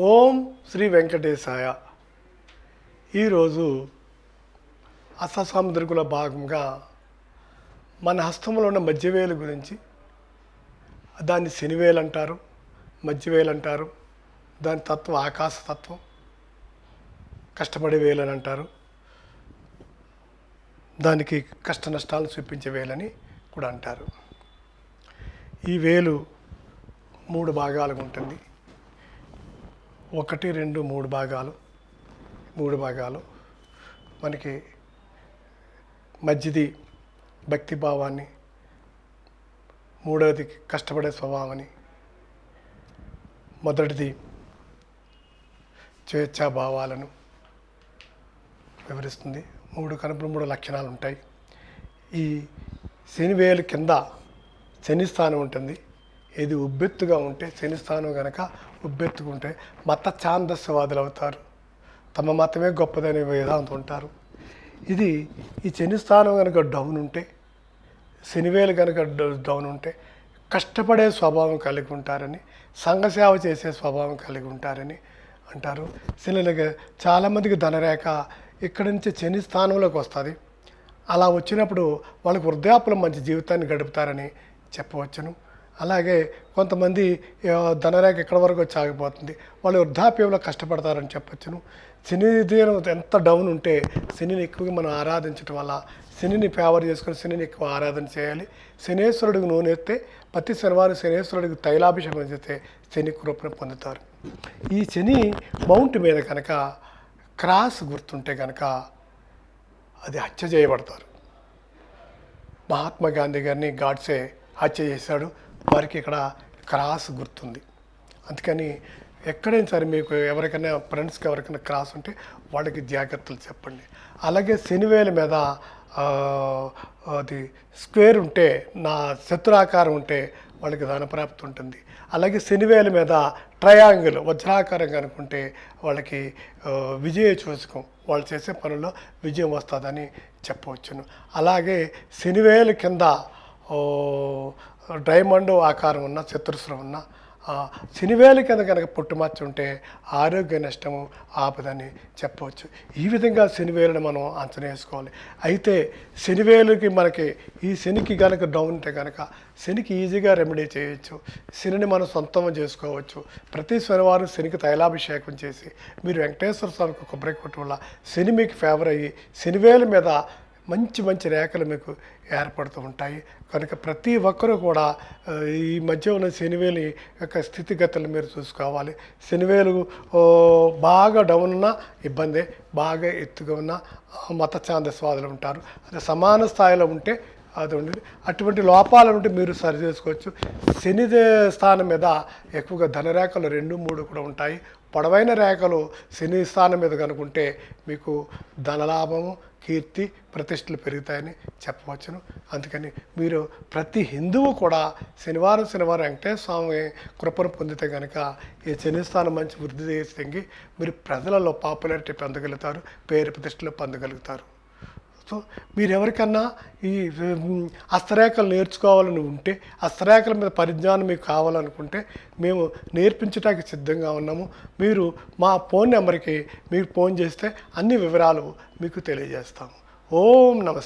ఓం శ్రీ వెంకటేశాయ. ఈరోజు అససముద్రకుల భాగంగా మన హస్తంలో ఉన్న మధ్యవేలు గురించి దాన్ని శనివేలు అంటారు మధ్యవేలు అంటారు దాని తత్వం ఆకాశ తత్వం కష్టపడే వేలు అని అంటారు. దానికి కష్ట నష్టాలను చూపించే వేలని కూడా అంటారు. ఈ వేలు మూడు భాగాలుగా ఉంటుంది. ఒకటి రెండు మూడు భాగాలు. మూడు భాగాలు. మనకి మధ్యది భక్తి భావాన్ని మూడవది కష్టపడే స్వభావాన్ని మొదటిది స్వేచ్ఛా భావాలను వివరిస్తుంది. మూడు కనుపులు మూడు లక్షణాలు ఉంటాయి. ఈ శనివేలు కింద శని స్థానం ఉంటుంది. ఇది ఉబ్బెత్తుగా ఉంటే శని స్థానం కనుక ఉబ్బెత్తుకుంటే మత ఛాందస్యవాదులు అవుతారు. తమ మతమే గొప్పదనే వేదాంతం ఉంటారు ఇది ఈ శని స్థానం కనుక డౌన్ ఉంటే శనివేలు కనుక డౌన్ ఉంటే కష్టపడే స్వభావం కలిగి ఉంటారని సంఘసేవ చేసే స్వభావం కలిగి ఉంటారని అంటారు. శనిలకి చాలామందికి ధనరేఖ ఇక్కడి నుంచి శని స్థానంలోకి వస్తుంది. అలా వచ్చినప్పుడు వాళ్ళకి వృద్ధాపులు మంచి జీవితాన్ని గడుపుతారని చెప్పవచ్చును. అలాగే కొంతమంది ధనరేఖ ఎక్కడి వరకు వచ్చి ఆగిపోతుంది. వాళ్ళు వృద్ధాప్యంలో కష్టపడతారని చెప్పొచ్చును. సినీ దీనం ఎంత డౌన్ ఉంటే శనిని ఎక్కువగా మనం ఆరాధించడం వల్ల శనిని ఫేవర్ చేసుకొని శనిని ఎక్కువ ఆరాధన చేయాలి. శనేశ్వరుడికి నూనె ఎత్తే ప్రతి శనివారం శనేశ్వరుడికి తైలాభిషేకం చేస్తే శని కృపను పొందుతారు. ఈ శని మౌంట్ మీద కనుక క్రాస్ గుర్తుంటే కనుక అది హత్య చేయబడతారు. మహాత్మా గాంధీ గారిని గాడ్సే హత్య చేశాడు. వారికి ఇక్కడ క్రాస్ గుర్తుంది. అందుకని ఎక్కడైనా సరే మీకు ఎవరికైనా ఫ్రెండ్స్కి ఎవరికైనా క్రాస్ ఉంటే వాళ్ళకి జాగ్రత్తలు చెప్పండి. అలాగే శనివేల మీద అది స్క్వేర్ ఉంటే నా శత్రురాకారం ఉంటే వాళ్ళకి ధనప్రాప్తి ఉంటుంది. అలాగే శనివేల మీద ట్రయాంగిల్ వజ్రాకారం కనుకుంటే వాళ్ళకి విజయ చూసుకం వాళ్ళు చేసే పనుల్లో విజయం వస్తుందని చెప్పవచ్చును. అలాగే శనివేల కింద డైమండ్ ఆకారం ఉన్న చతురస్రం ఉన్న శనివేల కింద కనుక పుట్టుమచ్చ ఉంటే ఆరోగ్య నష్టము ఆపదని చెప్పవచ్చు. ఈ విధంగా శనివేలుని మనం అంచనా వేసుకోవాలి. అయితే శనివేలుకి మనకి ఈ శనికి కనుక డౌన్ ఉంటే కనుక శనికి ఈజీగా రెమెడీ చేయొచ్చు. శనిని మనం సొంతం చేసుకోవచ్చు. ప్రతి శనివారం శనికి తైలాభిషేకం చేసి మీరు వెంకటేశ్వర స్వామికి కొబ్బరి కొట్టు వల్ల శని మీకు ఫేవర్ అయ్యి శనివేల మీద మంచి మంచి రేఖలు మీకు ఏర్పడుతూ ఉంటాయి. కనుక ప్రతి ఒక్కరూ కూడా ఈ మధ్య ఉన్న శనివేలు యొక్క స్థితిగతులు మీరు చూసుకోవాలి. శనివేలు బాగా డౌన్ ఉన్న ఇబ్బందే బాగా ఎత్తుగా ఉన్న మత ఛాందస్వాదులు ఉంటారు. అది సమాన స్థాయిలో ఉంటే అది అటువంటి లోపాల నుండి మీరు సరి చేసుకోవచ్చు. శని స్థానం మీద ఎక్కువగా ధనరేఖలు రెండు మూడు కూడా ఉంటాయి. పొడవైన రేఖలు శని స్థానం మీద కనుకుంటే మీకు ధనలాభము కీర్తి ప్రతిష్టలు పెరుగుతాయని చెప్పవచ్చును. అందుకని మీరు ప్రతి హిందువు కూడా శనివారం శనివారం వెంకటేశ్వర స్వామి కృపను పొందితే కనుక ఈ శనిస్థానం మంచి వృద్ధి చేసి మీరు ప్రజలలో పాపులారిటీ పొందగలుగుతారు పేరు ప్రతిష్టలు పొందగలుగుతారు. సో మీరు ఎవరికన్నా ఈ ఉమ్, హస్తరేఖలు నేర్చుకోవాలని ఉంటే హస్తరేఖల మీద పరిజ్ఞానం మీకు కావాలనుకుంటే మేము నేర్పించడానికి సిద్ధంగా ఉన్నాము. మీరు మా ఫోన్ నెంబర్కి మీరు ఫోన్ చేస్తే అన్ని వివరాలు మీకు తెలియజేస్తాము. ఓం నమ